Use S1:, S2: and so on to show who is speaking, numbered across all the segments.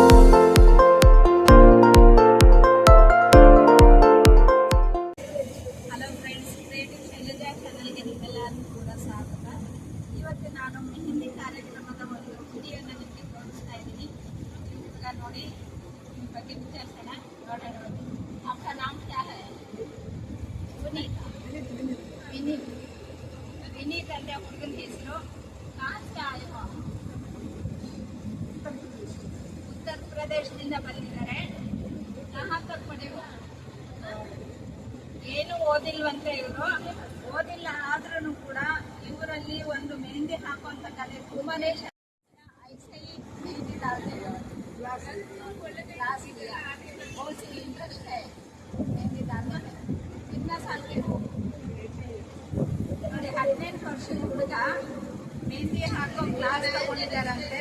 S1: Thank you. ಓದಿಲ್ವಂತೆ ಇವರು, ಓದಿಲ್ಲ ಆದ್ರೂ ಕೂಡ ಇವರಲ್ಲಿ ಒಂದು ಮೆಹಂದಿ ಹಾಕುವಂತ ಕಲೆ ತುಂಬಾನೇ ಮೆಹಂದಿ ನೋಡಿ ಹದಿನೆಂಟು ವರ್ಷದ ಹುಡುಗ ಮೆಹಂದಿ ಹಾಕೋ ಕ್ಲಾಸ್ ತಗೊಂಡಿದ್ದಾರಂತೆ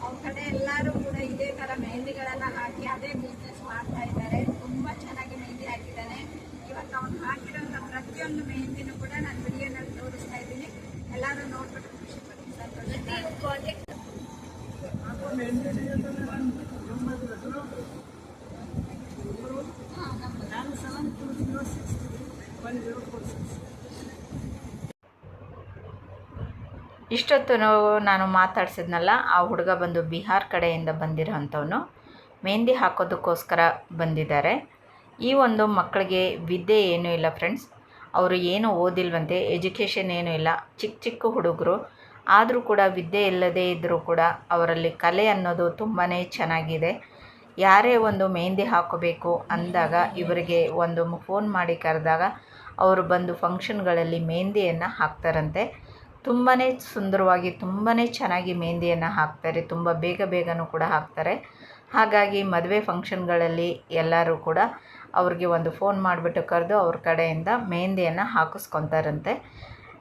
S1: ಅವ್ರ ಕಡೆ ಎಲ್ಲರೂ ಕೂಡ ಇದೇ ತರ ಮೆಹಂದಿಗಳನ್ನ ಹಾಕಿ ಅದೇ ಬಿಸ್ನೆಸ್ ಪ್ರತಿಯೊಂದು ಮೆಹಂದಿನೂ ಕೂಡ ನಾನು ವಿಡಿಯೋನಲ್ಲಿ ತೋರಿಸ್ತಾ ಇದ್ದೀನಿ. ಎಲ್ಲರೂ ನೋಡ್ಬಿಟ್ಟು ಖುಷಿ
S2: ಇಷ್ಟೊತ್ತು ನಾನು ಮಾತಾಡ್ಸಿದ್ನಲ್ಲ ಆ ಹುಡುಗ ಬಂದು ಬಿಹಾರ್ ಕಡೆಯಿಂದ ಬಂದಿರೋ ಅಂಥವನು ಮೆಹಂದಿ ಹಾಕೋದಕ್ಕೋಸ್ಕರ ಬಂದಿದ್ದಾರೆ. ಈ ಒಂದು ಮಕ್ಕಳಿಗೆ ವಿದ್ಯೆ ಏನೂ ಇಲ್ಲ ಫ್ರೆಂಡ್ಸ್ ಅವರು ಏನು ಓದಿಲ್ವಂತೆ ಎಜುಕೇಷನ್ ಏನೂ ಇಲ್ಲ ಚಿಕ್ಕ ಚಿಕ್ಕ ಹುಡುಗರು. ಆದರೂ ಕೂಡ ವಿದ್ಯೆ ಇಲ್ಲದೇ ಇದ್ದರೂ ಕೂಡ ಅವರಲ್ಲಿ ಕಲೆ ಅನ್ನೋದು ತುಂಬಾ ಚೆನ್ನಾಗಿದೆ. ಯಾರೇ ಒಂದು ಮೆಹಂದಿ ಹಾಕೋಬೇಕು ಅಂದಾಗ ಇವರಿಗೆ ಒಂದು ಫೋನ್ ಮಾಡಿ ಕರೆದಾಗ ಅವರು ಬಂದು ಫಂಕ್ಷನ್ಗಳಲ್ಲಿ ಮೆಹಂದಿಯನ್ನು ಹಾಕ್ತಾರಂತೆ. ತುಂಬಾ ಸುಂದರವಾಗಿ ತುಂಬಾ ಚೆನ್ನಾಗಿ ಮೆಹಂದಿಯನ್ನು ಹಾಕ್ತಾರೆ. ತುಂಬ ಬೇಗ ಬೇಗನೂ ಕೂಡ ಹಾಕ್ತಾರೆ. ಹಾಗಾಗಿ ಮದುವೆ ಫಂಕ್ಷನ್ಗಳಲ್ಲಿ ಎಲ್ಲರೂ ಕೂಡ ಅವ್ರಿಗೆ ಒಂದು ಫೋನ್ ಮಾಡಿಬಿಟ್ಟು ಕರೆದು ಅವ್ರ ಕಡೆಯಿಂದ ಮೆಹಂದಿಯನ್ನು ಹಾಕಿಸ್ಕೊತಾರಂತೆ.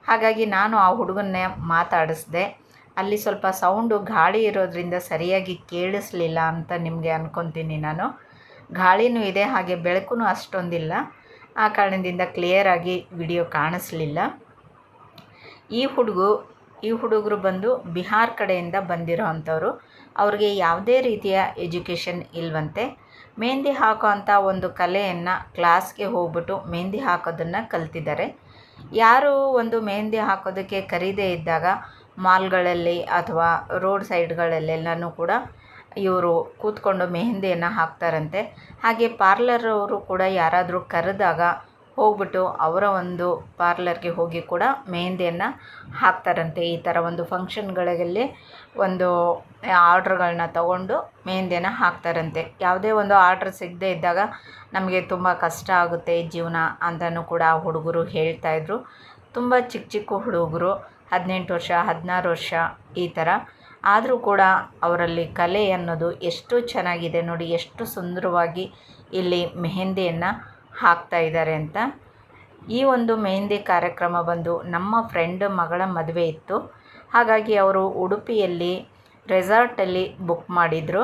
S2: ಹಾಗಾಗಿ ನಾನು ಆ ಹುಡುಗನ್ನೇ ಮಾತಾಡಿಸ್ದೆ. ಅಲ್ಲಿ ಸ್ವಲ್ಪ ಸೌಂಡು ಗಾಳಿ ಇರೋದ್ರಿಂದ ಸರಿಯಾಗಿ ಕೇಳಿಸ್ಲಿಲ್ಲ ಅಂತ ನಿಮಗೆ ಅಂದ್ಕೊತೀನಿ ನಾನು. ಗಾಳಿನೂ ಇದೆ, ಹಾಗೆ ಬೆಳಕು ಅಷ್ಟೊಂದಿಲ್ಲ. ಆ ಕಾರಣದಿಂದ ಕ್ಲಿಯರಾಗಿ ವಿಡಿಯೋ ಕಾಣಿಸ್ಲಿಲ್ಲ. ಈ ಹುಡುಗು ಈ ಹುಡುಗರು ಬಂದು ಬಿಹಾರ್ ಕಡೆಯಿಂದ ಬಂದಿರೋ ಅಂಥವ್ರು. ಅವ್ರಿಗೆ ಯಾವುದೇ ರೀತಿಯ ಎಜುಕೇಷನ್ ಇಲ್ವಂತೆ. ಮೆಹಂದಿ ಹಾಕೋ ಅಂಥ ಒಂದು ಕಲೆಯನ್ನು ಕ್ಲಾಸ್ಗೆ ಹೋಗ್ಬಿಟ್ಟು ಮೆಹಂದಿ ಹಾಕೋದನ್ನು ಕಲ್ತಿದ್ದಾರೆ. ಯಾರು ಒಂದು ಮೆಹಂದಿ ಹಾಕೋದಕ್ಕೆ ಕರೀದೇ ಇದ್ದಾಗ ಮಾಲ್ಗಳಲ್ಲಿ ಅಥವಾ ರೋಡ್ ಸೈಡ್ಗಳಲ್ಲೆಲ್ಲನೂ ಕೂಡ ಇವರು ಕೂತ್ಕೊಂಡು ಮೆಹಂದಿಯನ್ನು ಹಾಕ್ತಾರಂತೆ. ಹಾಗೆ ಪಾರ್ಲರವರು ಕೂಡ ಯಾರಾದರೂ ಕರೆದಾಗ ಹೋಗ್ಬಿಟ್ಟು ಅವರ ಒಂದು ಪಾರ್ಲರ್ಗೆ ಹೋಗಿ ಕೂಡ ಮೆಹೆಂದಿಯನ್ನು ಹಾಕ್ತಾರಂತೆ. ಈ ಥರ ಒಂದು ಫಂಕ್ಷನ್ಗಳಲ್ಲಿ ಒಂದು ಆರ್ಡ್ರ್ಗಳನ್ನ ತಗೊಂಡು ಮೆಹೆಂದಿಯನ್ನು ಹಾಕ್ತಾರಂತೆ. ಯಾವುದೇ ಒಂದು ಆರ್ಡ್ರ್ ಸಿಗದೇ ಇದ್ದಾಗ ನಮಗೆ ತುಂಬ ಕಷ್ಟ ಆಗುತ್ತೆ ಜೀವನ ಅಂತಲೂ ಕೂಡ ಹುಡುಗರು ಹೇಳ್ತಾಯಿದ್ರು ತುಂಬ ಚಿಕ್ಕ ಚಿಕ್ಕ ಹುಡುಗರು, ಹದಿನೆಂಟು ವರ್ಷ, ಹದಿನಾರು ವರ್ಷ ಈ ಥರ ಆದರೂ ಕೂಡ ಅವರಲ್ಲಿ ಕಲೆ ಅನ್ನೋದು ಎಷ್ಟು ಚೆನ್ನಾಗಿದೆ ನೋಡಿ, ಎಷ್ಟು ಸುಂದರವಾಗಿ ಇಲ್ಲಿ ಮೆಹಂದಿಯನ್ನು ಹಾಕ್ತಾ ಇದ್ದಾರೆ ಅಂತ. ಈ ಒಂದು ಮೆಹಂದಿ ಕಾರ್ಯಕ್ರಮ ಬಂದು ನಮ್ಮ ಫ್ರೆಂಡ್ ಮಗಳ ಮದುವೆ ಇತ್ತು. ಹಾಗಾಗಿ ಅವರು ಉಡುಪಿಯಲ್ಲಿ ರೆಸಾರ್ಟಲ್ಲಿ ಬುಕ್ ಮಾಡಿದರು.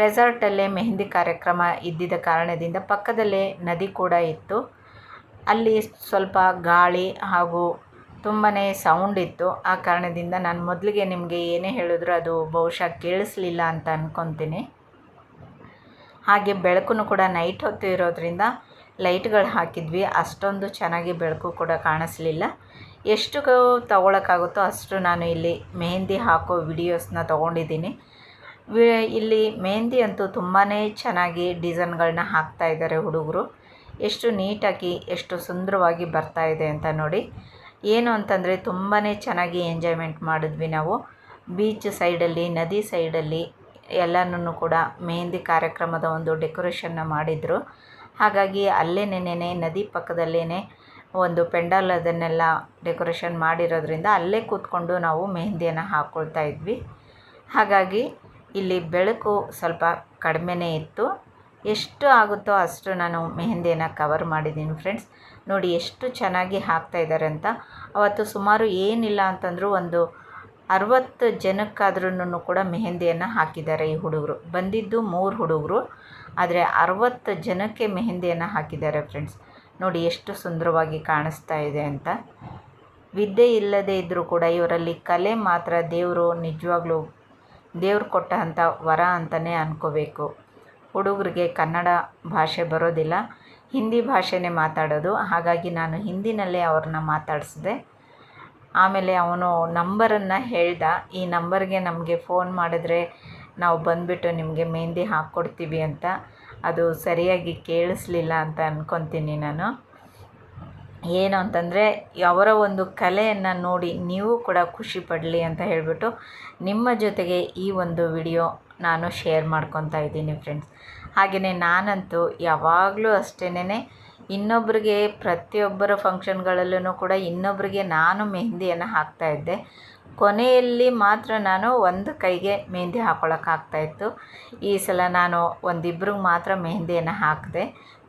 S2: ರೆಸಾರ್ಟಲ್ಲೇ ಮೆಹಂದಿ ಕಾರ್ಯಕ್ರಮ ಇದ್ದಿದ್ದ ಕಾರಣದಿಂದ ಪಕ್ಕದಲ್ಲೇ ನದಿ ಕೂಡ ಇತ್ತು. ಅಲ್ಲಿ ಸ್ವಲ್ಪ ಗಾಳಿ ಹಾಗೂ ತುಂಬಾ ಸೌಂಡ್ ಇತ್ತು. ಆ ಕಾರಣದಿಂದ ನಾನು ಮೊದಲಿಗೆ ನಿಮಗೆ ಏನೇ ಹೇಳಿದ್ರು ಅದು ಬಹುಶಃ ಕೇಳಿಸ್ಲಿಲ್ಲ ಅಂತ ಅಂದ್ಕೊತೀನಿ ಹಾಗೆ ಬೆಳಕು ಕೂಡ ನೈಟ್ ಹೊತ್ತು ಇರೋದ್ರಿಂದ ಲೈಟ್ಗಳು ಹಾಕಿದ್ವಿ. ಅಷ್ಟೊಂದು ಚೆನ್ನಾಗಿ ಬೆಳಕು ಕೂಡ ಕಾಣಿಸ್ಲಿಲ್ಲ. ಎಷ್ಟು ತಗೊಳಕ್ಕಾಗುತ್ತೋ ಅಷ್ಟು ನಾನು ಇಲ್ಲಿ ಮೆಹಂದಿ ಹಾಕೋ ವಿಡಿಯೋಸ್ನ ತೊಗೊಂಡಿದ್ದೀನಿ. ಇಲ್ಲಿ ಮೆಹಂದಿ ಅಂತೂ ತುಂಬಾ ಚೆನ್ನಾಗಿ ಡಿಸೈನ್ಗಳನ್ನ ಹಾಕ್ತಾ ಇದ್ದಾರೆ ಹುಡುಗರು. ಎಷ್ಟು ನೀಟಾಗಿ, ಎಷ್ಟು ಸುಂದರವಾಗಿ ಬರ್ತಾ ಇದೆ ಅಂತ ನೋಡಿ. ಏನು ಅಂತಂದರೆ ತುಂಬಾ ಚೆನ್ನಾಗಿ ಎಂಜಾಯ್ಮೆಂಟ್ ಮಾಡಿದ್ವಿ ನಾವು. ಬೀಚ್ ಸೈಡಲ್ಲಿ, ನದಿ ಸೈಡಲ್ಲಿ ಎಲ್ಲನೂ ಕೂಡ ಮೆಹಂದಿ ಕಾರ್ಯಕ್ರಮದ ಒಂದು ಡೆಕೋರೇಷನ್ನ ಮಾಡಿದರು. ಹಾಗಾಗಿ ಅಲ್ಲೇನೇನೇ ನದಿ ಪಕ್ಕದಲ್ಲೇ ಒಂದು ಪೆಂಡಾಲ್ ಅದನ್ನೆಲ್ಲ ಡೆಕೋರೇಷನ್ ಮಾಡಿರೋದ್ರಿಂದ ಅಲ್ಲೇ ಕೂತ್ಕೊಂಡು ನಾವು ಮೆಹಂದಿಯನ್ನು ಹಾಕ್ಕೊಳ್ತಾ ಇದ್ವಿ. ಹಾಗಾಗಿ ಇಲ್ಲಿ ಬೆಳಕು ಸ್ವಲ್ಪ ಕಡಿಮೆನೇ ಇತ್ತು. ಎಷ್ಟು ಆಗುತ್ತೋ ಅಷ್ಟು ನಾನು ಮೆಹಂದಿಯನ್ನು ಕವರ್ ಮಾಡಿದ್ದೀನಿ ಫ್ರೆಂಡ್ಸ್. ನೋಡಿ ಎಷ್ಟು ಚೆನ್ನಾಗಿ ಹಾಕ್ತಾ ಇದ್ದಾರೆ ಅಂತ. ಅವತ್ತು ಸುಮಾರು ಏನಿಲ್ಲ ಅಂತಂದರೂ ಒಂದು ಅರವತ್ತು ಜನಕ್ಕಾದ್ರೂ ಕೂಡ ಮೆಹೆಂದಿಯನ್ನು ಹಾಕಿದ್ದಾರೆ ಈ ಹುಡುಗರು. ಬಂದಿದ್ದು ಮೂರು ಹುಡುಗರು, ಆದರೆ ಅರವತ್ತು ಜನಕ್ಕೆ ಮೆಹೆಂದಿಯನ್ನು ಹಾಕಿದ್ದಾರೆ ಫ್ರೆಂಡ್ಸ್ ನೋಡಿ ಎಷ್ಟು ಸುಂದರವಾಗಿ ಕಾಣಿಸ್ತಾ ಇದೆ ಅಂತ. ವಿದ್ಯೆ ಇಲ್ಲದೇ ಇದ್ದರೂ ಕೂಡ ಇವರಲ್ಲಿ ಕಲೆ ಮಾತ್ರ ದೇವರು ನಿಜವಾಗ್ಲೂ ದೇವ್ರು ಕೊಟ್ಟಂಥ ವರ ಅಂತಲೇ ಅನ್ಕೋಬೇಕು. ಹುಡುಗರಿಗೆ ಕನ್ನಡ ಭಾಷೆ ಬರೋದಿಲ್ಲ, ಹಿಂದಿ ಭಾಷೆನೇ ಮಾತಾಡೋದು. ಹಾಗಾಗಿ ನಾನು ಹಿಂದಿನಲ್ಲೇ ಅವ್ರನ್ನ ಮಾತಾಡಿಸಿದೆ. ಆಮೇಲೆ ಅವನು ನಂಬರನ್ನು ಹೇಳ್ದ. ಈ ನಂಬರ್ಗೆ ನಮಗೆ ಫೋನ್ ಮಾಡಿದ್ರೆ ನಾವು ಬಂದುಬಿಟ್ಟು ನಿಮಗೆ ಮೆಹಂದಿ ಹಾಕ್ಕೊಡ್ತೀವಿ ಅಂತ. ಅದು ಸರಿಯಾಗಿ ಕೇಳಿಸ್ಲಿಲ್ಲ ಅಂತ ಅಂದ್ಕೊತೀನಿ ನಾನು. ಏನು ಅಂತಂದರೆ, ಅವರ ಒಂದು ಕಲೆಯನ್ನು ನೋಡಿ ನೀವು ಕೂಡ ಖುಷಿ ಪಡಲಿ ಅಂತ ಹೇಳಿಬಿಟ್ಟು ನಿಮ್ಮ ಜೊತೆಗೆ ಈ ಒಂದು ವಿಡಿಯೋ ನಾನು ಶೇರ್ ಮಾಡ್ಕೊತಾ ಇದ್ದೀನಿ ಫ್ರೆಂಡ್ಸ್ ಹಾಗೆಯೇ ನಾನಂತೂ ಯಾವಾಗಲೂ ಅಷ್ಟೇನೆ ಇನ್ನೊಬ್ಬರಿಗೆ ಪ್ರತಿಯೊಬ್ಬರ ಫಂಕ್ಷನ್ಗಳಲ್ಲೂ ಕೂಡ ಇನ್ನೊಬ್ಬರಿಗೆ ನಾನು ಮೆಹಂದಿಯನ್ನು ಹಾಕ್ತಾಯಿದ್ದೆ ಕೊನೆಯಲ್ಲಿ ಮಾತ್ರ ನಾನು ಒಂದು ಕೈಗೆ ಮೆಹಂದಿ ಹಾಕ್ಕೊಳಕ್ಕಾಗ್ತಾಯಿತ್ತು ಈ ಸಲ ನಾನು ಒಂದಿಬ್ರಿಗೆ ಮಾತ್ರ ಮೆಹಂದಿಯನ್ನು ಹಾಕಿದೆ.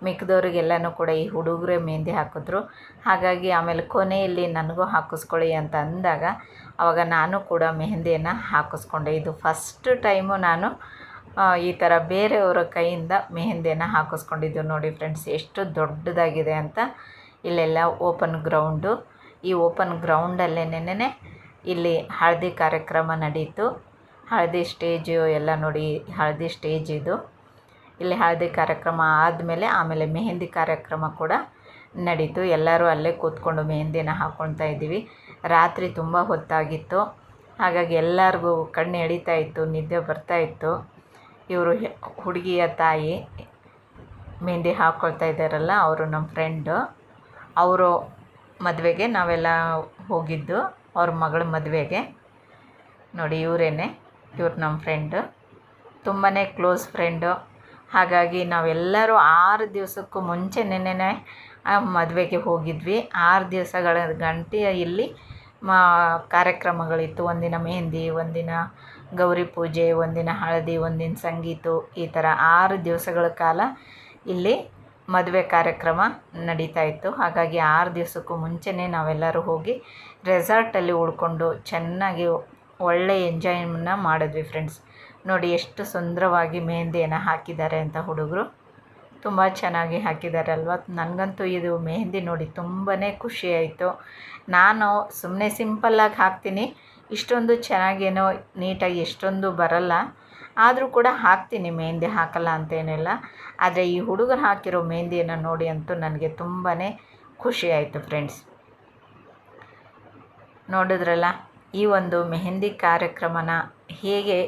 S2: ಮಿಕ್ಕಿದವ್ರಿಗೆಲ್ಲನೂ ಕೂಡ ಈ ಹುಡುಗರೇ ಮೆಹಂದಿ ಹಾಕಿದ್ರು. ಹಾಗಾಗಿ ಆಮೇಲೆ ಕೊನೆಯಲ್ಲಿ ನನಗೂ ಹಾಕಿಸ್ಕೊಳ್ಳಿ ಅಂತ ಅಂದಾಗ ಆವಾಗ ನಾನು ಕೂಡ ಮೆಹಂದಿಯನ್ನು ಹಾಕಿಸ್ಕೊಂಡೆ. ಇದು ಫಸ್ಟ್ ಟೈಮು ನಾನು ಈ ಥರ ಬೇರೆಯವರ ಕೈಯಿಂದ ಮೆಹೆಂದಿಯನ್ನು ಹಾಕಿಸ್ಕೊಂಡಿದ್ದು ನೋಡಿ ಫ್ರೆಂಡ್ಸ್ ಎಷ್ಟು ದೊಡ್ಡದಾಗಿದೆ ಅಂತ. ಇಲ್ಲೆಲ್ಲ ಓಪನ್ ಗ್ರೌಂಡು ಈ ಓಪನ್ ಗ್ರೌಂಡಲ್ಲೇನೆ ಇಲ್ಲಿ ಹಳದಿ ಕಾರ್ಯಕ್ರಮ ನಡೀತು. ಹಳದಿ ಸ್ಟೇಜು ಎಲ್ಲ ನೋಡಿ, ಹಳದಿ ಸ್ಟೇಜ್ ಇದು. ಇಲ್ಲಿ ಹಳದಿ ಕಾರ್ಯಕ್ರಮ ಆದಮೇಲೆ ಆಮೇಲೆ ಮೆಹೆಂದಿ ಕಾರ್ಯಕ್ರಮ ಕೂಡ ನಡೀತು. ಎಲ್ಲರೂ ಅಲ್ಲೇ ಕೂತ್ಕೊಂಡು ಮೆಹಂದಿನ ಹಾಕ್ಕೊಳ್ತಾ ಇದ್ದೀವಿ. ರಾತ್ರಿ ತುಂಬ ಹೊತ್ತಾಗಿತ್ತು. ಹಾಗಾಗಿ ಎಲ್ಲರಿಗೂ ಕಣ್ಣು ಎಳಿತಾ ಇತ್ತು, ನಿದ್ದೆ ಬರ್ತಾ ಇತ್ತು. ಇವರು ಹುಡುಗಿಯ ತಾಯಿ ಮೆಹಂದಿ ಹಾಕ್ಕೊಳ್ತಾ ಇದ್ದಾರಲ್ಲ, ಅವರು ನಮ್ಮ ಫ್ರೆಂಡು ಅವರು ಮದುವೆಗೆ ನಾವೆಲ್ಲ ಹೋಗಿದ್ದು ಅವ್ರ ಮಗಳ ಮದುವೆಗೆ. ನೋಡಿ, ಇವರೇನೆ, ಇವ್ರು ನಮ್ಮ ಫ್ರೆಂಡು ತುಂಬಾ ಕ್ಲೋಸ್ ಫ್ರೆಂಡು ಹಾಗಾಗಿ ನಾವೆಲ್ಲರೂ ಆರು ದಿವಸಕ್ಕೂ ಮುಂಚೆ ಮುಂಚೆನೇ ಮದುವೆಗೆ ಹೋಗಿದ್ವಿ. ಆರು ದಿವಸಗಳ ಗಂಟೆಯ ಇಲ್ಲಿ ಮಾ ಕಾರ್ಯಕ್ರಮಗಳಿತ್ತು. ಒಂದಿನ ಮೆಹಂದಿ, ಒಂದಿನ ಗೌರಿ ಪೂಜೆ, ಒಂದಿನ ಹಳದಿ, ಒಂದಿನ ಸಂಗೀತ, ಈ ಥರ ಆರು ದಿವಸಗಳ ಕಾಲ ಇಲ್ಲಿ ಮದುವೆ ಕಾರ್ಯಕ್ರಮ ನಡೀತಾ ಇತ್ತು. ಹಾಗಾಗಿ ಆರು ದಿವಸಕ್ಕೂ ಮುಂಚೆನೇ ನಾವೆಲ್ಲರೂ ಹೋಗಿ ರೆಸಾರ್ಟಲ್ಲಿ ಉಳ್ಕೊಂಡು ಚೆನ್ನಾಗಿ ಒಳ್ಳೆ ಎಂಜಾಯ್ನ ಮಾಡಿದ್ವಿ ಫ್ರೆಂಡ್ಸ್ ನೋಡಿ ಎಷ್ಟು ಸುಂದರವಾಗಿ ಮೆಹಂದಿಯನ್ನು ಹಾಕಿದ್ದಾರೆ ಅಂತ ಹುಡುಗರು. ತುಂಬ ಚೆನ್ನಾಗಿ ಹಾಕಿದ್ದಾರೆ ಅಲ್ವಾ? ನನಗಂತೂ ಇದು ಮೆಹಂದಿ ನೋಡಿ ತುಂಬಾ ಖುಷಿ ಆಯಿತು. ನಾನು ಸುಮ್ಮನೆ ಸಿಂಪಲ್ಲಾಗಿ ಹಾಕ್ತೀನಿ. ಇಷ್ಟೊಂದು ಚೆನ್ನಾಗೇನೋ ನೀಟಾಗಿ ಎಷ್ಟೊಂದು ಬರಲ್ಲ. ಆದರೂ ಕೂಡ ಹಾಕ್ತೀನಿ, ಮೆಹಂದಿ ಹಾಕಲ್ಲ ಅಂತೇನಿಲ್ಲ. ಆದರೆ ಈ ಹುಡುಗರು ಹಾಕಿರೋ ಮೆಹಂದಿಯನ್ನು ನೋಡಿ ಅಂತೂ ನನಗೆ ತುಂಬಾ ಖುಷಿ ಆಯಿತು ಫ್ರೆಂಡ್ಸ್. ನೋಡಿದ್ರಲ್ಲ, ಈ ಒಂದು ಮೆಹಂದಿ ಕಾರ್ಯಕ್ರಮನ ಹೇಗೆ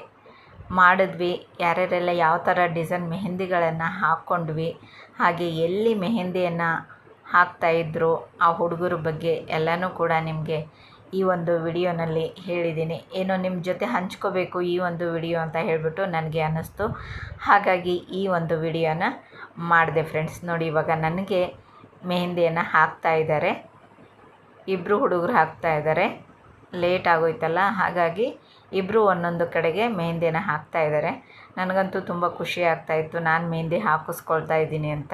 S2: ಮಾಡಿದ್ವಿ, ಯಾರ್ಯಾರೆಲ್ಲ ಯಾವ ಥರ ಡಿಸೈನ್ ಮೆಹಂದಿಗಳನ್ನು ಹಾಕ್ಕೊಂಡ್ವಿ ಹಾಗೆ ಎಲ್ಲಿ ಮೆಹಂದಿಯನ್ನು ಹಾಕ್ತಾಯಿದ್ರು ಆ ಹುಡುಗರ ಬಗ್ಗೆ ಎಲ್ಲನೂ ಕೂಡ ನಿಮಗೆ ಈ ಒಂದು ವಿಡಿಯೋನಲ್ಲಿ ಹೇಳಿದ್ದೀನಿ. ಏನೋ ನಿಮ್ಮ ಜೊತೆ ಹಂಚ್ಕೋಬೇಕು ಈ ಒಂದು ವಿಡಿಯೋ ಅಂತ ಹೇಳಿಬಿಟ್ಟು ನನಗೆ ಅನ್ನಿಸ್ತು. ಹಾಗಾಗಿ ಈ ಒಂದು ವಿಡಿಯೋನ ಮಾಡಿದೆ ಫ್ರೆಂಡ್ಸ್ ನೋಡಿ, ಇವಾಗ ನನಗೆ ಮೆಹಂದಿಯನ್ನು ಹಾಕ್ತಾ ಇದ್ದಾರೆ. ಇಬ್ಬರು ಹುಡುಗರು ಹಾಕ್ತಾ ಇದ್ದಾರೆ. ಲೇಟ್ ಆಗೋಯ್ತಲ್ಲ, ಹಾಗಾಗಿ ಇಬ್ಬರು ಒಂದೊಂದು ಕಡೆಗೆ ಮೆಹಂದಿನ ಹಾಕ್ತಾ ಇದ್ದಾರೆ. ನನಗಂತೂ ತುಂಬ ಖುಷಿ ಆಗ್ತಾಯಿತ್ತು ನಾನು ಮೆಹಂದಿ ಹಾಕಿಸ್ಕೊಳ್ತಾ ಇದ್ದೀನಿ ಅಂತ.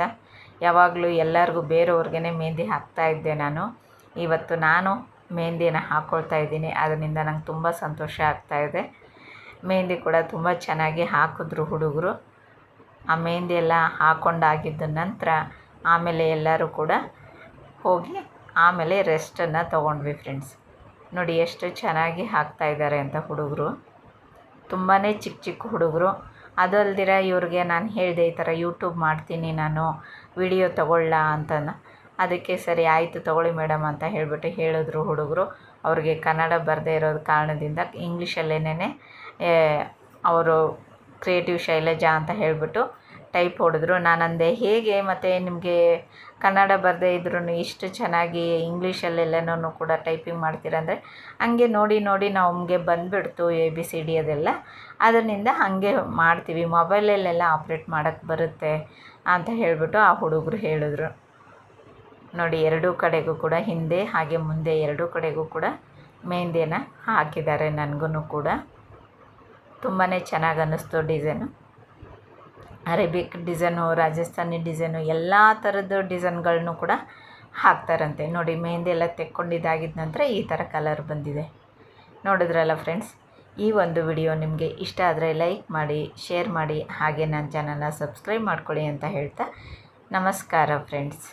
S2: ಯಾವಾಗಲೂ ಎಲ್ಲರಿಗೂ ಬೇರೆಯವ್ರಿಗೇ ಮೆಹಂದಿ ಹಾಕ್ತಾ ಇದ್ದೆ ನಾನು. ಇವತ್ತು ನಾನು ಮೆಹಂದಿನ ಹಾಕ್ಕೊಳ್ತಾ ಇದ್ದೀನಿ. ಅದರಿಂದ ನಂಗೆ ತುಂಬ ಸಂತೋಷ ಆಗ್ತಾ ಇದೆ. ಮೆಹಂದಿ ಕೂಡ ತುಂಬ ಚೆನ್ನಾಗಿ ಹಾಕಿದ್ರು ಹುಡುಗರು. ಆ ಮೆಹಂದಿ ಎಲ್ಲ ಹಾಕ್ಕೊಂಡಾಗಿದ್ದ ನಂತರ ಆಮೇಲೆ ಎಲ್ಲರೂ ಕೂಡ ಹೋಗಿ ಆಮೇಲೆ ರೆಸ್ಟನ್ನು ತೊಗೊಂಡ್ವಿ ಫ್ರೆಂಡ್ಸ್. ನೋಡಿ ಎಷ್ಟು ಚೆನ್ನಾಗಿ ಹಾಕ್ತಾ ಇದ್ದಾರೆ ಅಂತ ಹುಡುಗರು. ತುಂಬಾ ಚಿಕ್ಕ ಚಿಕ್ಕ ಹುಡುಗರು. ಅದಲ್ದಿರ ಅಲ್ದಿರ ಇವ್ರಿಗೆ ನಾನು ಹೇಳಿದೆ ಈ ಥರ ಯೂಟ್ಯೂಬ್ ಮಾಡ್ತೀನಿ ನಾನು, ವಿಡಿಯೋ ತಗೊಳ್ಳ ಅಂತ ಅದಕ್ಕೆ ಸರಿ ಆಯಿತು ತಗೊಳ್ಳಿ ಮೇಡಮ್ ಅಂತ ಹೇಳಿಬಿಟ್ಟು ಹೇಳಿದ್ರು ಹುಡುಗರು. ಅವ್ರಿಗೆ ಕನ್ನಡ ಬರದೇ ಇರೋದು ಕಾರಣದಿಂದ ಇಂಗ್ಲೀಷಲ್ಲೇನೇ ಅವರು ಕ್ರಿಯೇಟಿವ್ ಶೈಲಜಾ ಅಂತ ಹೇಳಿಬಿಟ್ಟು ಟೈಪ್ ಹೊಡೆದ್ರು. ನಾನಂದೆ ಹೇಗೆ ಮತ್ತು ನಿಮಗೆ ಕನ್ನಡ ಬರದೇ ಇದ್ರೂ ಇಷ್ಟು ಚೆನ್ನಾಗಿ ಇಂಗ್ಲೀಷಲ್ಲೆಲ್ಲನೂ ಕೂಡ ಟೈಪಿಂಗ್ ಮಾಡ್ತೀರಂದರೆ ಹಂಗೆ ನೋಡಿ ನೋಡಿ ನಮಗೆ ಬಂದುಬಿಡ್ತು ಎ ಬಿ ಸಿ ಡಿ ಅದೆಲ್ಲ. ಅದರಿಂದ ಹಾಗೆ ಮಾಡ್ತೀವಿ. ಮೊಬೈಲಲ್ಲೆಲ್ಲ ಆಪ್ರೇಟ್ ಮಾಡೋಕ್ಕೆ ಬರುತ್ತೆ ಅಂತ ಹೇಳಿಬಿಟ್ಟು ಆ ಹುಡುಗರು ಹೇಳಿದ್ರು. ನೋಡಿ, ಎರಡೂ ಕಡೆಗೂ ಕೂಡ ಹಿಂದೆ ಹಾಗೆ ಮುಂದೆ ಎರಡೂ ಕಡೆಗೂ ಕೂಡ ಮೆಹಂದಿಯನ್ನು ಹಾಕಿದ್ದಾರೆ ನನಗೂ ಕೂಡ. ತುಂಬಾ ಚೆನ್ನಾಗಿ ಅನ್ನಿಸ್ತು design. Arabic design, Rajasthani design, ಎಲ್ಲ ಥರದ್ದು ಡಿಸೈನ್ಗಳನ್ನು ಕೂಡ ಹಾಕ್ತಾರಂತೆ. ನೋಡಿ, ಮೆಹಂದಿ ಎಲ್ಲ ತೆಕ್ಕೊಂಡಿದ್ದಾಗಿದ್ದ ನಂತರ ಈ ಥರ ಕಲರ್ ಬಂದಿದೆ. ನೋಡಿದ್ರಲ್ಲ ಫ್ರೆಂಡ್ಸ್, ಈ ಒಂದು ವಿಡಿಯೋ ನಿಮಗೆ ಇಷ್ಟ ಆದರೆ ಲೈಕ್ ಮಾಡಿ, ಶೇರ್ ಮಾಡಿ, ಹಾಗೆ ನನ್ನ ಚಾನಲ್ನ ಸಬ್ಸ್ಕ್ರೈಬ್ ಮಾಡ್ಕೊಳ್ಳಿ ಅಂತ ಹೇಳ್ತಾ ನಮಸ್ಕಾರ ಫ್ರೆಂಡ್ಸ್.